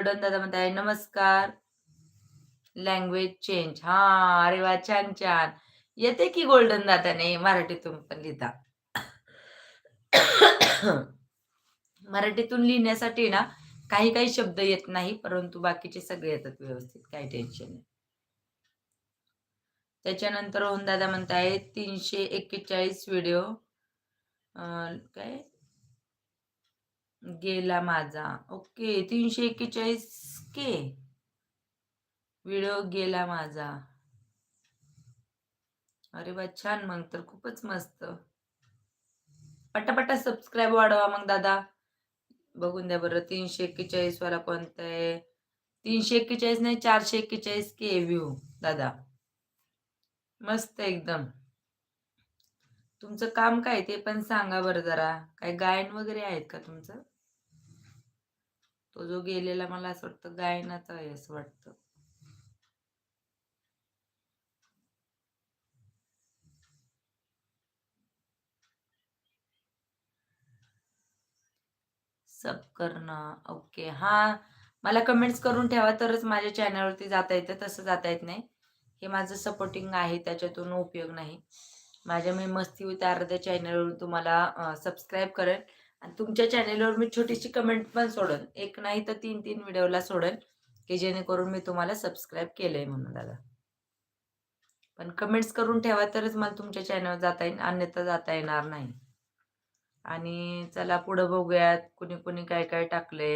दादा म्हणताय नमस्कार. लँग्वेज चेंज हा अरे वा छान छान. येते की गोल्डन दादाने मराठीतून पण लिहिता. मराठीतून लिहिण्यासाठी ना काही काही शब्द येत नाही परंतु बाकीचे सगळे येतात व्यवस्थित काही टेन्शन नाही. त्याच्यानंतर ओम दादा म्हणताय तीनशे एक्केचाळीस व्हिडिओ काय? गेला माझा. ओके तीनशे एक्केचाळीस के. व्हिडिओ गेला माझा. अरे वा छान. मग तर खूपच मस्त. पटापटा सबस्क्राईब वाढवा मग दादा. बघून द्या बरं तीनशे एक्केचाळीस वाला कोणता आहे? तीनशे एक्केचाळीस नाही चारशे एक्केचाळीस के व्ह्यू दादा. मस्त एकदम. तुमचं काम काय ते पण सांगा बरं जरा. काय गायन वगैरे आहेत का तुमचं? तो जो गेलेला मला असं वाटतं गायनाचा आहे असं वाटतं. सब करणं ओके हा मला कमेंट्स करून ठेवा तरच माझ्या चॅनलवरती जाता येतं तसं जाता येत नाही. हे माझं सपोर्टिंग आहे त्याच्यातून उपयोग नाही. माझ्या मी मस्ती होते अर्ध्या चॅनलवर तुम्हाला सबस्क्राईब करेन. आणि तुमच्या चॅनेलवर मी छोटीशी कमेंट पण सोडेन. एक नाही तर तीन तीन व्हिडिओला सोडन की जेणेकरून मी तुम्हाला सबस्क्राईब केलंय म्हणून दादा. पण कमेंट्स करून ठेवा तरच मला तुमच्या चॅनलवर जाता येईल अन्यथा जाता येणार नाही. आणि चला पुढं बघूयात कुणी कुणी काय काय टाकले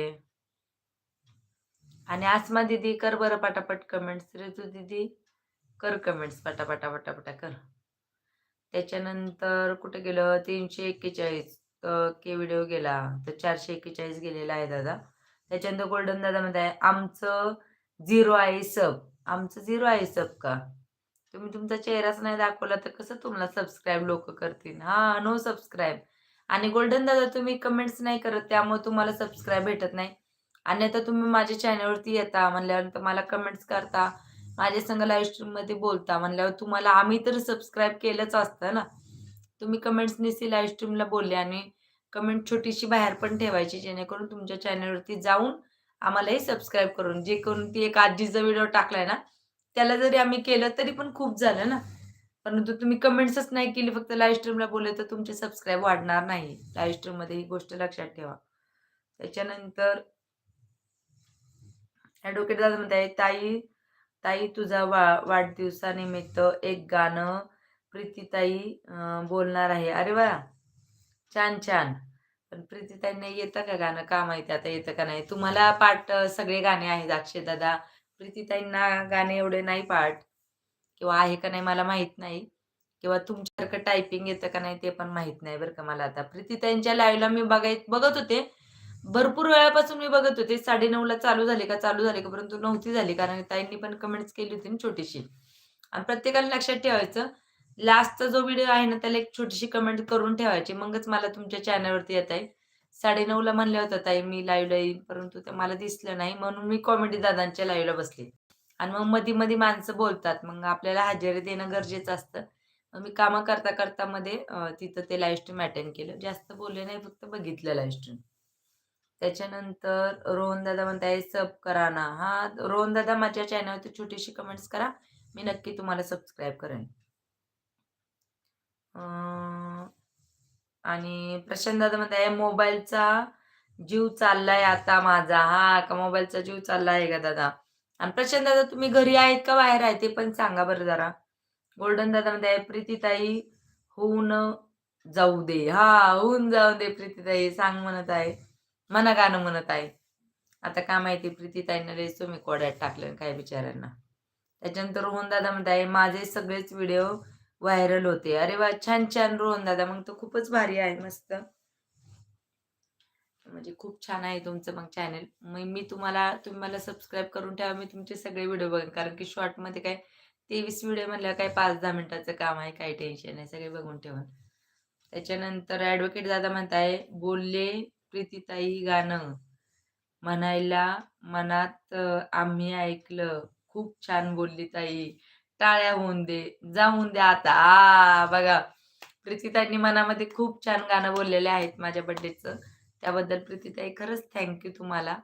आणि आसमा दिदी कर बरं पटापट कमेंट्स रे तू दिदी कर कमेंट्स पटापटा पटापटा कर. त्याच्यानंतर कुठे गेलं? तीनशे एक्केचाळीस. के व्हिडिओ गेला तर चारशे एक्केचाळीस गेलेला आहे दादा. त्याच्यानंतर गोल्डन दादा मध्ये आहे आमचं झिरो आहे सब आमचं झिरो आहे सब का? तुम्ही तुमचा चेहराच नाही दाखवला तर कसं तुम्हाला सबस्क्राईब लोक करतील? हा नो सबस्क्राईब आणि गोल्डन दादा तुम्ही कमेंट्स नाही करत त्यामुळे तुम्हाला सबस्क्राईब भेटत नाही. आणि आता तुम्ही माझ्या चॅनलवरती येता म्हणल्यानंतर मला कमेंट्स करता माझ्या संग लाईव्ह स्ट्रीममध्ये बोलता म्हणल्यावर तुम्हाला आम्ही तर सबस्क्राईब केलंच असतं ना. तुम्ही कमेंट्स निसी लाईव्ह स्ट्रीमला बोलले आणि कमेंट छोटीशी बाहेर पण ठेवायची जेणेकरून तुमच्या चॅनलवरती जाऊन आम्हालाही सबस्क्राईब करून जे करून ती एक आजीचा व्हिडिओ टाकलाय ना त्याला जरी आम्ही केलं तरी पण खूप झालं ना. परंतु तुम्ही कमेंट्सच नाही केली फक्त लाईव्ह स्ट्रीमला बोलले तर तुमचे सबस्क्राईब वाढणार नाही. लाईव्ह स्ट्रीममध्ये ही गोष्ट लक्षात ठेवा. त्याच्यानंतर ॲडव्होकेट दादा म्हणते ताई ताई तुझा वा वाढदिवसानिमित्त एक गाणं प्रीतीताई बोलणार आहे. अरे वा! छान छान. पण प्रीतीताईंना येतं का गाणं? का माहिती आता येतं का नाही? तुम्हाला पाठ सगळे गाणे आहेत अक्षय दादा. प्रीतीताईंना गाणे एवढे नाही पाठ. किंवा आहे का नाही मला माहीत नाही. किंवा तुमच्यासारखं टायपिंग येतं का नाही ते पण माहीत नाही बरं का मला आता. प्रीतीताईंच्या लाईव्हला मी बघायत बघत होते. भरपूर वेळापासून मी बघत होते. साडे ला चालू झाले का? चालू झाले का? परंतु नव्हती झाली. कारण ताईंनी पण कमेंट्स केली होती ना छोटीशी. आणि प्रत्येकाला लक्षात ठेवायचं लास्टचा जो व्हिडिओ आहे ना त्याला एक छोटीशी कमेंट करून ठेवायची. मगच मला तुमच्या चॅनलवरती येत आहे. साडे ला म्हणल्या होत्या ताई मी लाईव्हला येईल परंतु ते मला दिसलं नाही. म्हणून मी कॉमेडी दादांच्या लाईव्हला बसले. आणि मग मध्ये मध्ये माणसं बोलतात. मग आपल्याला हजेरी देणं गरजेचं असतं. मग मी कामं करता करता मध्ये तिथं ते लाईव्ह स्ट्रीम अटेंड केलं. जास्त बोलले नाही फक्त बघितलं लाईव्ह स्ट्रीम त्याच्यानंतर रोहन दादा म्हणताय सब करा ना. हा रोहन दादा माझ्या चॅनलवरती छोटीशी कमेंट्स करा. मी नक्की तुम्हाला सबस्क्राईब करेन. आणि प्रशांत दादा म्हणताय मोबाईलचा जीव चाललाय आता माझा. हा का मोबाईलचा जीव चाललाय का दादा? आणि प्रशांत दादा तुम्ही घरी आहेत का बाहेर आहे ते पण सांगा बरं जरा. गोल्डन दादा म्हणताय प्रीतीताई होऊन जाऊ दे. हा होऊन जाऊ दे प्रीतीताई सांग म्हणत आहे. मना गाणं म्हणत आहे. आता काय माहिती प्रीतीताईनं रेस तुम्ही कोड्यात टाकलं काय बिचाऱ्यांना. त्याच्यानंतर रोहन दादा म्हणताय माझे सगळेच व्हिडिओ व्हायरल होते. अरे वा छान छान रोहन दादा मग तो खूपच भारी आहे मस्त. म्हणजे खूप छान आहे तुमचं मग चॅनल मग मी तुम्हाला तुम्ही मला सबस्क्राईब करून ठेवा मी तुमचे सगळे व्हिडिओ बघेन. कारण की शॉर्टमध्ये काय तेवीस व्हिडिओ म्हणल्यावर काय पाच दहा मिनिटाचं काम आहे काही टेन्शन नाही सगळे बघून ठेवा. त्याच्यानंतर ॲडव्होकेट दादा म्हणताय बोलले प्रीतीताई गाणं. म्हणायला मनात आम्ही ऐकलं. खूप छान बोलली ताई. टाळ्या होऊन दे जाऊन दे आता. आ बघा प्रीतीताईंनी मनामध्ये खूप छान गाणं बोललेले आहेत माझ्या बड्डेचं त्याबद्दल प्रीतीताई खरंच थँक्यू तुम्हाला.